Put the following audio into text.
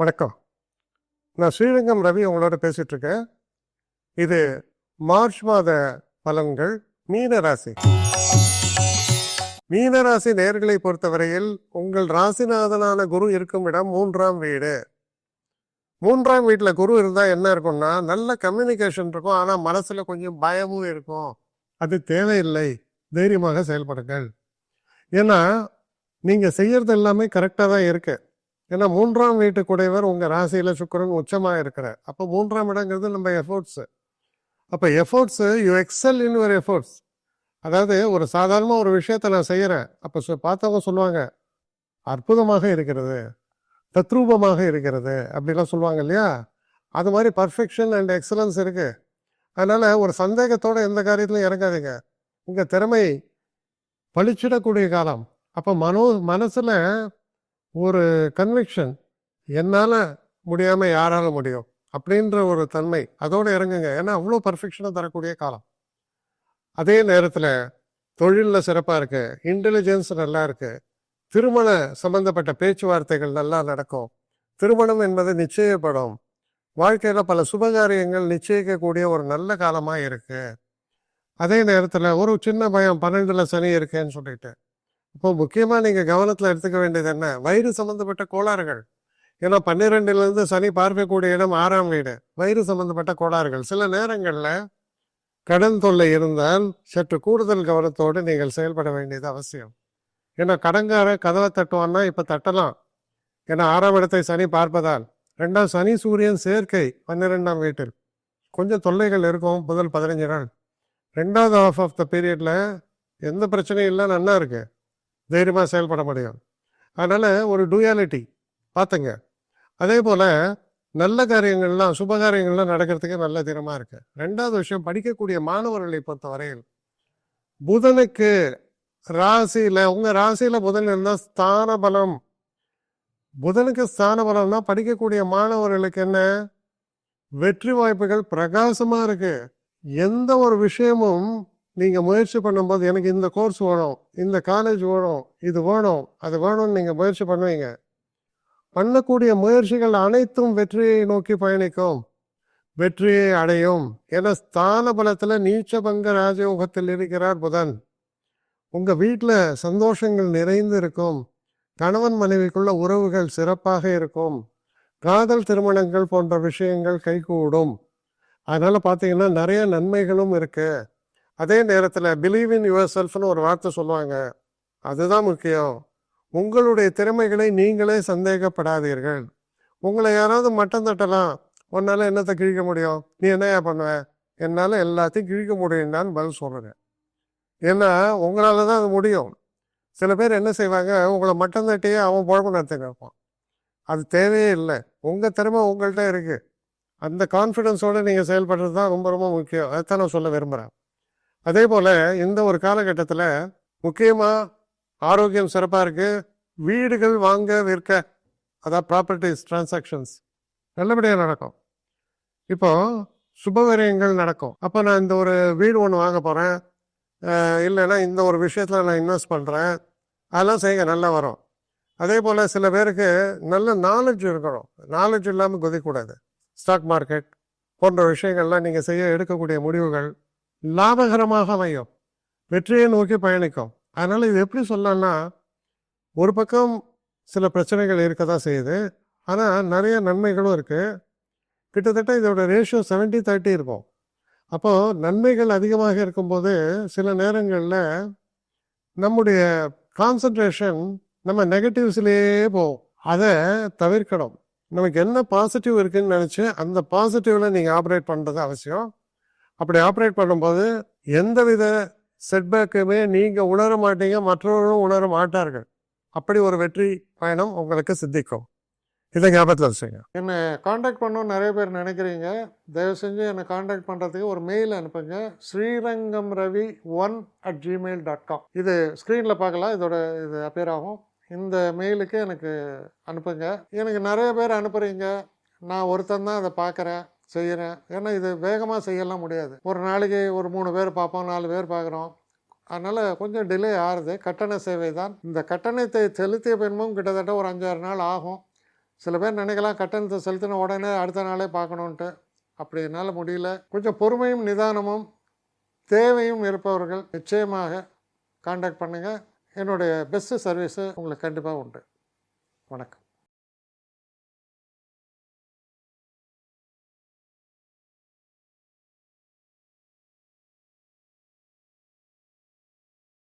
வணக்கம். நான் ஸ்ரீரங்கம் ரவி உங்களோட பேசிட்டு இருக்கேன் இது மார்ச் மாத பலன்கள் மீன ராசி. மீன ராசி நேர்களை பொறுத்தவரையில் உங்கள் ராசிநாதனான குரு இருக்கும் இடம் மூன்றாம் வீடு. மூன்றாம் வீட்டில் குரு இருந்தால் என்ன இருக்கும்னா நல்ல கம்யூனிகேஷன் இருக்கும். ஆனால் மனசில் கொஞ்சம் பயமும் இருக்கும். அது தேவையில்லை. தைரியமாக செயல்படுங்கள். ஏன்னா நீங்கள் செய்யறது எல்லாமே கரெக்டாக தான் இருக்குது ஏன்னா மூன்றாம் வீட்டு குடைவர் ராசியில் சுக்கரன் உச்சமாக இருக்கிறார். அப்போ மூன்றாம் இடங்கிறது நம்ம எஃபோர்ட்ஸு அப்போ efforts you excel in your efforts அதாவது ஒரு சாதாரணமாக ஒரு விஷயத்த நான் செய்கிறேன் அப்போ பார்த்தவங்க சொல்லுவாங்க அற்புதமாக இருக்கிறது. தத்ரூபமாக இருக்கிறது. அப்படிலாம் சொல்லுவாங்க இல்லையா? அது மாதிரி பர்ஃபெக்ஷன் அண்ட் எக்ஸலன்ஸ் இருக்குது அதனால் ஒரு சந்தேகத்தோட எந்த காரியத்திலும் இறங்காதீங்க. உங்கள் திறமை பளிச்சிடக்கூடிய காலம். அப்போ மனோ மனசில் ஒரு கன்விக்ஷன் என்னால் முடியாமல் யாரால முடியும்? அப்படின்ற ஒரு தன்மை. அதோடு இறங்குங்க. ஏன்னா அவ்வளோ பர்ஃபெக்ஷனாக தரக்கூடிய காலம். அதே நேரத்தில் தொழிலில் சிறப்பாக இருக்குது இன்டெலிஜென்ஸ் நல்லா இருக்குது திருமண சம்பந்தப்பட்ட பேச்சுவார்த்தைகள் நல்லா நடக்கும். திருமணம் என்பது நிச்சயப்படும். வாழ்க்கையில் பல சுபகாரியங்கள் நிச்சயிக்கக்கூடிய ஒரு நல்ல காலமாக இருக்குது அதே நேரத்தில் ஒரு சின்ன பயம் பன்னெண்டில் சனி இருக்கேன்னு சொல்லிட்டு. இப்போ முக்கியமாக நீங்கள் கவனத்தில் எடுத்துக்க வேண்டியது என்ன? வயிறு சம்மந்தப்பட்ட கோளாறுகள். ஏன்னா பன்னிரெண்டுலேருந்து சனி பார்க்கக்கூடிய இடம் ஆறாம் வீடு. வயிறு சம்மந்தப்பட்ட கோளாறுகள். சில நேரங்களில் கடன் தொல்லை இருந்தால் சற்று கூடுதல் கவனத்தோடு நீங்கள் செயல்பட வேண்டியது அவசியம். ஏன்னா கடங்கார கதவை தட்டுவான்னா இப்போ தட்டலாம். ஏன்னா ஆறாம் இடத்தை சனி பார்ப்பதால். ரெண்டாம் சனி சூரியன் சேர்க்கை பன்னிரெண்டாம் வீட்டில். கொஞ்சம் தொல்லைகள் இருக்கும் முதல் பதினஞ்சு நாள். ரெண்டாவது ஆஃப் ஆஃப் த பீரியடில் எந்த பிரச்சனையும் இல்லை நல்லா இருக்குது தைரியமாக செயல்பட முடியும். அதனால் ஒரு டூயாலிட்டி பார்த்துங்க அதே போல் நல்ல காரியங்கள்லாம் சுப காரியங்கள்லாம் நடக்கிறதுக்கு நல்ல தினமாக இருக்கு. ரெண்டாவது விஷயம் படிக்கக்கூடிய மாணவர்களை பொறுத்த வரையில் புதனுக்கு ராசியில் உங்கள் ராசியில் புதன் இருந்தால் ஸ்தான பலம். புதனுக்கு ஸ்தான பலம்னா படிக்கக்கூடிய மாணவர்களுக்கு என்ன? வெற்றி வாய்ப்புகள் பிரகாசமாக இருக்குது எந்த ஒரு விஷயமும் நீங்கள் முயற்சி பண்ணும்போது எனக்கு இந்த கோர்ஸ் வேணும் இந்த காலேஜ் வேணும் இது வேணும் அது வேணும்னு நீங்கள் முயற்சி பண்ணுவீங்க. பண்ணக்கூடிய முயற்சிகள் அனைத்தும் வெற்றியை நோக்கி பயணிக்கும். வெற்றியை அடையும். என ஸ்தான பலத்தில் நீச்சபங்க ராஜயோகத்தில் இருக்கிறார் புதன். உங்கள் வீட்டில் சந்தோஷங்கள் நிறைந்து இருக்கும். கணவன் மனைவிக்குள்ள உறவுகள் சிறப்பாக இருக்கும். காதல் திருமணங்கள் போன்ற விஷயங்கள் கைகூடும். அதனால் பார்த்தீங்கன்னா நிறைய நன்மைகளும் இருக்குது அதே நேரத்தில் பிலீவ் இன் யுவர் செல்ஃப்னு ஒரு வார்த்தை சொல்லுவாங்க. அதுதான் முக்கியம். உங்களுடைய திறமைகளை நீங்களே சந்தேகப்படாதீர்கள். உங்களை யாராவது மட்டம் தட்டலாம். உன்னால் என்னத்தை கிழிக்க முடியும்? நீ என்னையா பண்ணுவ? என்னால் எல்லாத்தையும் கிழிக்க முடியும்னான்னு பதில் சொல்கிறேன் ஏன்னா உங்களால் தான் அது முடியும். சில பேர் என்ன செய்வாங்க? உங்களை மட்டம் தட்டியே அவன் குழப்பம் நடத்தி கேட்பான் அது தேவையே இல்லை. உங்கள் திறமை உங்கள்கிட்ட இருக்குது அந்த கான்ஃபிடென்ஸோடு நீங்கள் செயல்படுறது தான் ரொம்ப ரொம்ப முக்கியம். அதைத்தான் நான் சொல்ல விரும்புகிறேன் அதே போல் இந்த ஒரு காலகட்டத்தில் முக்கியமாக ஆரோக்கியம் சிறப்பாக இருக்குது வீடுகள் வாங்க விற்க அதான் ப்ராப்பர்ட்டிஸ் டிரான்சாக்ஷன்ஸ் நல்லபடியாக நடக்கும். இப்போ சுபகாரியங்கள் நடக்கும். அப்போ நான் இந்த ஒரு வீடு ஒன்று வாங்க போகிறேன் இல்லைன்னா இந்த ஒரு விஷயத்தில் நான் இன்வெஸ்ட் பண்ணுறேன் அதெல்லாம் செய்யுங்க நல்லா வரும். அதே போல் சில பேருக்கு நல்ல நாலேஜ் இருக்கணும். நாலேஜ் இல்லாமல் குதிக்கக்கூடாது. ஸ்டாக் மார்க்கெட் போன்ற விஷயங்கள்லாம் நீங்கள் செய்ய எடுக்கக்கூடிய முடிவுகள் லாபகரமாக அமையும். வெற்றியை நோக்கி பயணிக்கும். அதனால் இது எப்படி சொல்லலாம்னா ஒரு பக்கம் சில பிரச்சனைகள் இருக்க தான் செய்யுது. ஆனால் நிறைய நன்மைகளும் இருக்குது கிட்டத்தட்ட இதோட ரேஷியோ 70 தேர்ட்டி இருக்கும். அப்போது நன்மைகள் அதிகமாக இருக்கும்போது சில நேரங்களில் நம்முடைய கான்சன்ட்ரேஷன் நம்ம நெகட்டிவ்ஸ்லேயே போகும். அதை தவிர்க்கணும். நமக்கு என்ன பாசிட்டிவ் இருக்குதுன்னு நினச்சி அந்த பாசிட்டிவில் நீங்கள் ஆப்ரேட் பண்ணுறது அவசியம். அப்படி ஆப்ரேட் பண்ணும்போது எந்தவித செட்பேக்குமே நீங்கள் உணர மாட்டீங்க மற்றவர்களும் உணர மாட்டார்கள். அப்படி ஒரு வெற்றி பயணம் உங்களுக்கு சித்திக்கும். இதை ஞாபகத்தில் வச்சுங்க. என்னை காண்டாக்ட் பண்ணணும்னு நிறைய பேர் நினைக்கிறீங்க. தயவு செஞ்சு என்னை காண்டாக்ட் பண்ணுறதுக்கு ஒரு மெயில் அனுப்புங்க. Srirangam Ravi one at Gmail dot com இது ஸ்க்ரீனில் பார்க்கலாம். இதோட இது அப்பேர் ஆகும். இந்த மெயிலுக்கு எனக்கு அனுப்புங்க. எனக்கு நிறைய பேர் அனுப்புகிறீங்க நான் ஒருத்தன் தான் அதை பார்க்குறேன். செய்கிறேன் ஏன்னா இது வேகமாக செய்யலாம் முடியாது. ஒரு நாளைக்கு ஒரு மூணு பேர் பார்ப்போம் நாலு பேர் பார்க்குறோம். அதனால் கொஞ்சம் டிலே ஆகுது கட்டண சேவை தான். இந்த கட்டணத்தை செலுத்திய பின்பும் கிட்டத்தட்ட ஒரு அஞ்சாறு நாள் ஆகும். சில பேர் நினைக்கலாம் கட்டணத்தை செலுத்தின உடனே அடுத்த நாளே பார்க்கணுன்ட்டு அப்படி என்னால் முடியல. கொஞ்சம் பொறுமையும் நிதானமும் தேவையும் இருப்பவர்கள் நிச்சயமாக காண்டாக்ட் பண்ணுங்கள் என்னுடைய பெஸ்ட்டு சர்வீஸு உங்களுக்கு கண்டிப்பாக உண்டு. வணக்கம்.